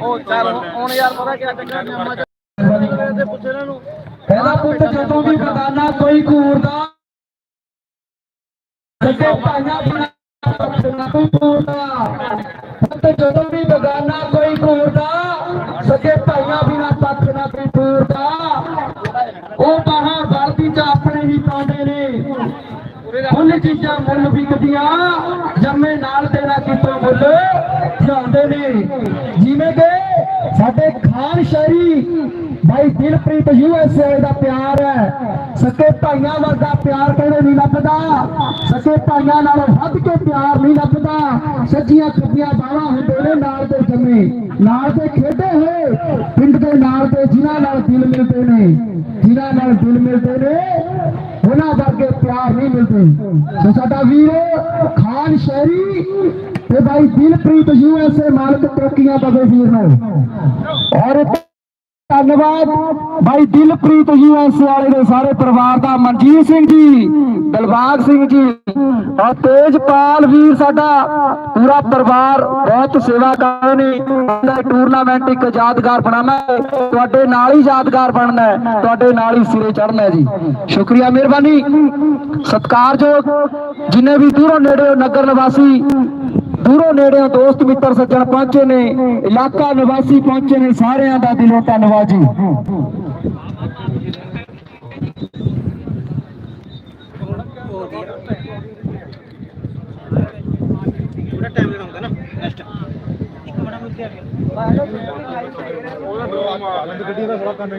ਉਹ ਚੱਲ ਹੁਣ ਯਾਰ ਪਤਾ ਕੀ ਚੱਕਰ ਨਿਯਮਾਂ ਚ ਤੇ ਪੁੱਛ ਇਹਨਾਂ ਨੂੰ। ਪਹਿਲਾ ਪੁੱਤ ਜਦੋਂ ਵੀ ਬਗਾਨਾ ਕੋਈ ਘੂਰਦਾ ਸੱਚੇ ਭਾਈਆਂ ਪੱਖਣਾ ਕੋਈ ਘੂਰਦਾ ਪੁੱਤ ਜਦੋਂ ਵੀ ਬਗਾਨਾ ਕੋਈ ਘੂਰਦਾ ਸੱਚੇ ਭਾਈਆਂ ਬਿਨਾ ਪੱਖ ਨਾ ਕੋਈ ਘੂਰਦਾ ਉਹ ਬਾਹਾਂ ਵਰਦੀ ਚ ਆਪਣੇ ਹੀ ਪਾਉਂਦੇ ਨੇ ਉਹਨੇ ਚੀਜ਼ਾਂ ਮੁੱਲ ਵਿਕਦੀਆਂ, ਜੰਮੇ ਨਾਲ ਤੇਰਾ ਕਿਤੋਂ ਮੁੱਲ? ਜਾਂਦੇ ਨੇ। ਜਿਵੇਂ ਕਿ ਸਾਡੇ ਖਾਨ ਸ਼ਹਿਰੀ ਭਾਈ ਦਿਲਪ੍ਰੀਤ ਯੂਐਸਏ ਦਾ ਪਿਆਰ ਹੈ। ਸਕੇ ਭਾਈਆਂ ਵਰਗਾ ਪਿਆਰ ਕਹਿੰਦੇ ਨਹੀਂ ਲੱਭਦਾ? ਸਕੇ ਭਾਈਆਂ ਨਾਲੋਂ ਵੱਧ ਕੇ ਪਿਆਰ ਨਹੀਂ ਲੱਭਦਾ। ਸੱਜੀਆਂ ਖੱਬੀਆਂ ਬਾਹਾਂ ਹੁੰਦੇ ਨੇ ਨਾਲ ਦੇ ਜੰਮੇ। ਨਾਲ ਦੇ ਖੇਡੇ ਹੋਏ, ਪਿੰਡ ਦੇ ਨਾਲ ਦੇ ਜਿਨ੍ਹਾਂ ਨਾਲ ਦਿਲ ਮਿਲਦੇ ਨੇ, ਜਿਨ੍ਹਾਂ ਨਾਲ ਦਿਲ ਮਿਲਦੇ ਨੇ, ਉਹਨਾਂ ਵਰਗੇ ਪਿਆਰ ਨਹੀਂ ਮਿਲਦੇ। ਸੋ ਸਾਡਾ ਵੀਰ, ਖਾਨ ਸ਼ਹਿਰੀ ਤੇ ਭਾਈ ਦਿਲਪ੍ਰੀਤ ਯੂਐਸਏ ਮਾਲਕ ਤਰੱਕੀਆਂ ਦਵੇ ਵੀਰ ਨੂੰ। ਔਰ ਧੰਨਵਾਦ। ਭਾਈ ਦਿਲਪ੍ਰੀਤ ਯੂਐਸਏ ਵਾਲੇ ਦੇ ਸਾਰੇ ਪਰਿਵਾਰ ਦਾ, ਮਨਜੀਤ ਸਿੰਘ ਜੀ, ਦਿਲਬਾਗ ਸਿੰਘ ਜੀ। ਔਰ ਤੇਜਪਾਲ ਵੀਰ ਸਾਡਾ, ਪੂਰਾ ਪਰਿਵਾਰ ਬਹੁਤ ਸੇਵਾ ਕਰ ਰਹੇ ਟੂਰਨਾਮੈਂਟ ਇੱਕ ਯਾਦਗਾਰ ਬਣਾਉਣਾ ਤੁਹਾਡੇ ਨਾਲ ਹੀ ਯਾਦਗਾਰ ਬਣਨਾ ਹੈ। ਤੁਹਾਡੇ ਨਾਲ ਹੀ ਸਿਰੇ ਚੜਨਾ ਹੈ ਜੀ। ਸ਼ੁਕਰੀਆ, ਮਿਹਰਬਾਨੀ। ਸਤਿਕਾਰਯੋਗ ਜਿੰਨੇ ਵੀ ਦੂਰੋਂ ਨੇੜੇ ਨਗਰ ਨਿਵਾਸੀ ਦੂਰੋਂ ਨੇੜਿਓਂ ਦੋਸਤ ਮਿੱਤਰ ਸੱਜਣ ਪਹੁੰਚੇ ਨੇ ਇਲਾਕਾ ਨਿਵਾਸੀ ਪਹੁੰਚੇ ਨੇ ਸਾਰਿਆਂ ਦਾ ਦਿਲੋਂ ਧੰਨਵਾਦ ਜੀ। ਪੂਰਾ ਟਾਈਮ ਹੁੰਦਾ ਨਾ। ਨੈਕਸਟ ਇੱਕ ਬੜਾ ਮੁੱਦੇ ਆ ਗੱਡੀ ਦਾ ਥੋੜਾ ਕੰਮ ਹੈ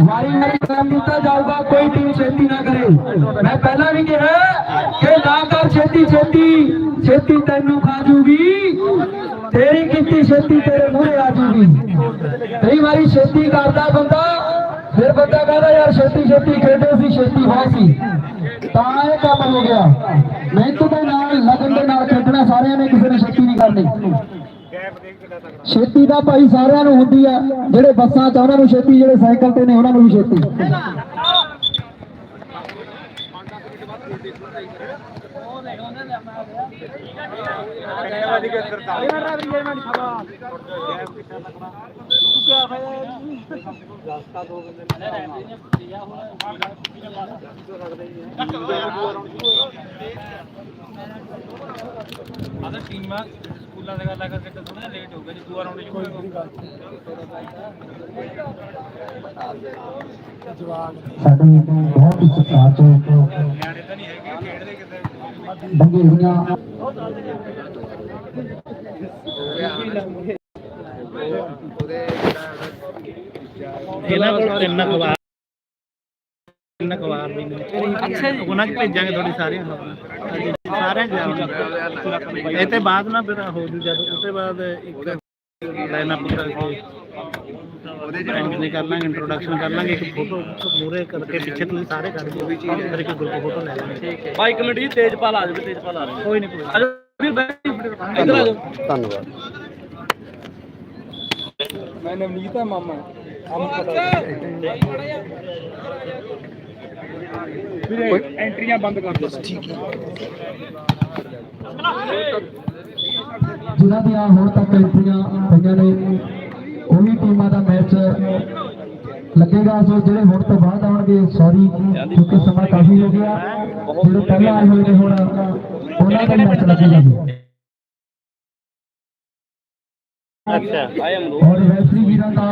ਵਾਰੀ ਨਹੀਂ ਕਰਨ ਦਿੱਤਾ ਜਾਊਗਾ, ਕੋਈ ਟੀਮ ਛੇਤੀ ਨਾ ਕਰੇ। ਮੈਂ ਪਹਿਲਾਂ ਵੀ ਕਿਹਾ ਕਿ ਨਾ ਕਰ ਛੇਤੀ ਛੇਤੀ ਛੇਤੀ ਤੈਨੂੰ ਖਾ ਜੂਗੀ। ਤੇਰੀ ਕੀਤੀ ਛੇਤੀ ਤੇਰੇ ਮੂਹਰੇ ਆ ਜੂਗੀ। ਕਈ ਵਾਰੀ ਛੇਤੀ ਕਰਦਾ ਬੰਦਾ, ਫਿਰ ਬੰਦਾ ਕਹਿੰਦਾ, ਯਾਰ ਛੇਤੀ ਛੇਤੀ ਖੇਡੋ ਸੀ, ਛੇਤੀ ਹੋ ਸੀ। ਤਾਂ ਇਹ ਕੰਮ ਹੋ ਗਿਆ। ਮਿਹਨਤ ਦੇ ਨਾਲ, ਲਗਨ ਦੇ ਨਾਲ ਖੇਡਣਾ, ਸਾਰਿਆਂ ਨੇ ਕਿਸੇ ਨੇ ਛੇਤੀ ਨਹੀਂ ਕਰਨੀ। ਛੇਤੀ ਦਾ ਭਾਈ ਸਾਰਿਆਂ ਨੂੰ ਹੁੰਦੀ ਆ, ਜਿਹੜੇ ਬੱਸਾਂ 'ਚ ਉਹਨਾਂ ਨੂੰ ਛੇਤੀ, ਜਿਹੜੇ ਸਾਈਕਲ ਤੇ ਨੇ, ਉਹਨਾਂ ਨੂੰ ਵੀ ਛੇਤੀ। ਅਦਰ ਟੀਮਾਂ ਸਕੂਲਾਂ ਦੇ ਗੱਲਾਂ ਕਰਕੇ ਥੋੜਾ ਲੇਟ ਹੋ ਗਿਆ ਜੀ ਦੂਆ ਰਾਉਂਡ ਚ ਹੋਏਗਾ ਸਾਡੇ ਬਹੁਤ ਹੀ ਸਤਿਕਾਰ ਤੋਂ ਨਿਆਣੇ ਤਾਂ ਨਹੀਂ ਹੈਗੇ ਖੇਡਦੇ ਕਿਤੇ ਬੰਗੇ ਹੋਈਆਂ ਇਹਨਾਂ ਕੋਲ ਤਿੰਨ ਅਖਬਾਰ ਤਿੰਨ ਅਖਬਾਰ ਵੀ ਨੇ ਅੱਛਾ ਜੀ। ਉਹਨਾਂ 'ਚ ਭੇਜਾਂਗੇ ਤੁਹਾਡੀ ਸਾਰੀਆਂ ਖਬਰਾਂ ਸਾਰਿਆਂ 'ਚ ਜਾਣਗੇ ਇਹ ਤੇ ਬਾਅਦ ਨਾ ਫਿਰ ਹੋ ਜੂ ਜਦ ਉਸ ਤੋਂ ਬਾਅਦ ਇੱਕ ਲਾਈਨ ਅਪ ਕਰਕੇ ਉਹਦੇ ਜਿਹੜੇ ਕਰ ਲਾਂਗੇ ਇੰਟਰੋਡਕਸ਼ਨ ਕਰ ਲਾਂਗੇ ਇੱਕ ਫੋਟੋ ਮੂਰੇ ਕਰਕੇ ਪਿੱਛੇ ਤੁਸੀਂ ਸਾਰੇ ਕੱਢ ਦਿਓ। ਫਿਰ ਇੱਕ ਗਰੁੱਪ ਫੋਟੋ ਲੈ ਲਾਂਗੇ। ਠੀਕ ਹੈ ਬਾਈ ਇੱਕ ਮਿੰਟ ਜੀ ਤੇਜਪਾਲ ਆ ਜਾਵੇ ਤੇਜਪਾਲ ਆ ਰਿਹਾ ਕੋਈ ਨਹੀਂ ਕੋਈ ਆਜੋ ਵੀਰ ਬੈਠ ਇੱਧਰ ਆ ਜਾਓ। ਮੈਂ ਨਵਨੀਤ ਆ ਮਾਮਾ। ਐਂਟਰੀਆਂ ਬੰਦ ਕਰ ਦਿਓ ਠੀਕ ਜਿਨ੍ਹਾਂ ਦੀਆਂ ਹੁਣ ਤੱਕ ਐਂਟਰੀਆਂ ਪਈਆਂ ਨੇ ਉਹੀ ਟੀਮਾਂ ਦਾ ਮੈਚ ਲੱਗੇਗਾ। ਸੋ ਜਿਹੜੇ ਹੁਣ ਤੋਂ ਬਾਅਦ ਆਉਣਗੇ ਸੌਰੀ ਕਿਉਂਕਿ ਸਮਾਂ ਕਾਫੀ ਹੋ ਗਿਆ। ਜਿਹੜੇ ਪਹਿਲਾਂ ਆਏ ਹੋਏ ਨੇ ਹੁਣ ਉਹਨਾਂ ਦਾ ਮੈਚ ਲੱਗੇਗਾ ਜੀ। ਅੱਛਾ। ਆਏ ਅਮਰੂਦ ਔਰ ਰੈਫਰੀ ਵੀਰਾਂ ਦਾ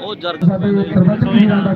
ਉਹ ਜਰ ਸਾਡੇ ਪ੍ਰਬੰਧਕ ਵੀਰਾਂ ਦਾ